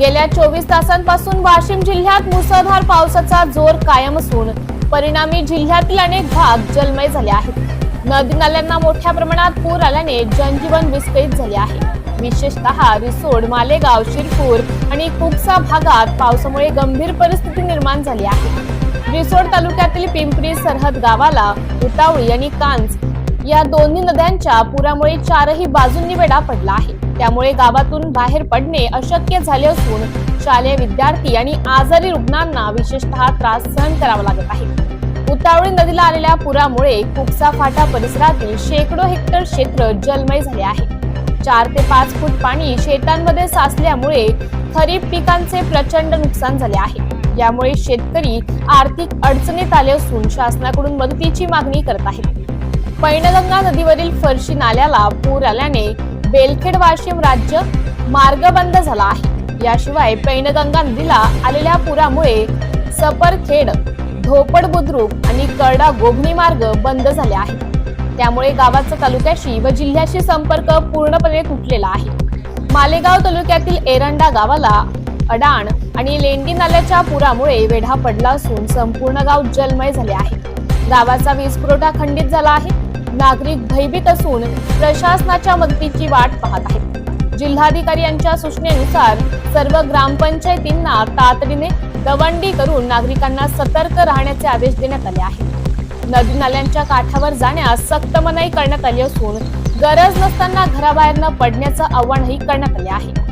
गेल्या चोवीस तासांपासून वाशिम जिल्ह्यात मुसळधार पावसाचा जोर कायम असून परिणामी जिल्ह्यातील अनेक भाग जलमय झाले आहेत. नदी नाल्यांना मोठ्या प्रमाणात पूर आल्याने जनजीवन विस्कळीत झाले आहे. विशेषतः रिसोड मालेगाव शिरपूर आणि कुपसा भागात पावसामुळे गंभीर परिस्थिती निर्माण झाली आहे. रिसोड तालुक्यातील पिंपरी सरहद गावाला उतावळी आणि कांच या दोन्ही नद्यांच्या पुरामुळे चारही बाजूंनी वेढा पडला आहे. त्यामुळे गावातून बाहेर पडणे अशक्य झाले असून शालेय विद्यार्थी आणि आजारी रुग्णांना विशेषतः त्रास सहन करावा लागत आहे. उतावळी नदीला आलेल्या पुरामुळे कुपसा फाटा परिसरातील शेकडो हेक्टर क्षेत्र जलमय झाले आहे. चार ते पाच फूट पाणी शेतांमध्ये साचल्यामुळे खरीप पिकांचे प्रचंड नुकसान झाले आहे. यामुळे शेतकरी आर्थिक अडचणीत आले असून शासनाकडून मदतीची मागणी करत आहेत. पैनगंगा नदीवरील फरशी नाल्याला पूर आल्याने बेलखेड वाशिम राज्य मार्ग बंद झाला आहे. याशिवाय पैनगंगा नदीला आलेल्या पुरामुळे सपरखेड धोपड बुद्रुक आणि करडा गोभणी मार्ग बंद झाले आहेत. त्यामुळे गावाचा तालुक्याशी व जिल्ह्याशी संपर्क पूर्णपणे तुटलेला आहे. मालेगाव तालुक्यातील एरंडा गावाला अडाण आणि लेंडी नाल्याच्या पुरामुळे वेढा पडला असून संपूर्ण गाव जलमय झाले आहे. गावाचा वीज पुरवठा खंडित झाला आहे. नागरिक भयभीत असून प्रशासनाच्या मदतीची वाट पाहत आहेत. जिल्हाधिकारी यांच्या सूचनेनुसार सर्व ग्रामपंचायतींना तातडीने दवंडी करून नागरिकांना सतर्क राहण्याचे आदेश देण्यात आले आहेत. नदी नाल्यांच्या काठावर जाण्यास सक्त मनाई करण्यात आली असून गरज नसताना घराबाहेर न पडण्याचं आव्हानही करण्यात आले आहे.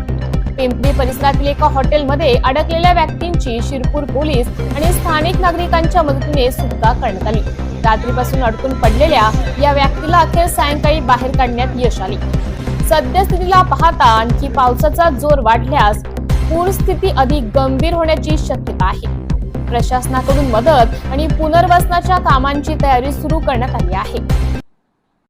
पिंपरी परिसरातील एका हॉटेलमध्ये अडकलेल्या व्यक्तींची शिरपूर पोलीस आणि स्थानिक नागरिकांच्या मदतीने सुटका करण्यात आली. रात्रीपासून अडकून पडलेल्या या व्यक्तीला अखेर सायंकाळी बाहेर काढण्यात यश आले. सद्यस्थितीला पाहता आणखी पावसाचा जोर वाढल्यास पूरस्थिती अधिक गंभीर होण्याची शक्यता आहे. प्रशासनाकडून मदत आणि पुनर्वसनाच्या कामांची तयारी सुरू करण्यात आली आहे.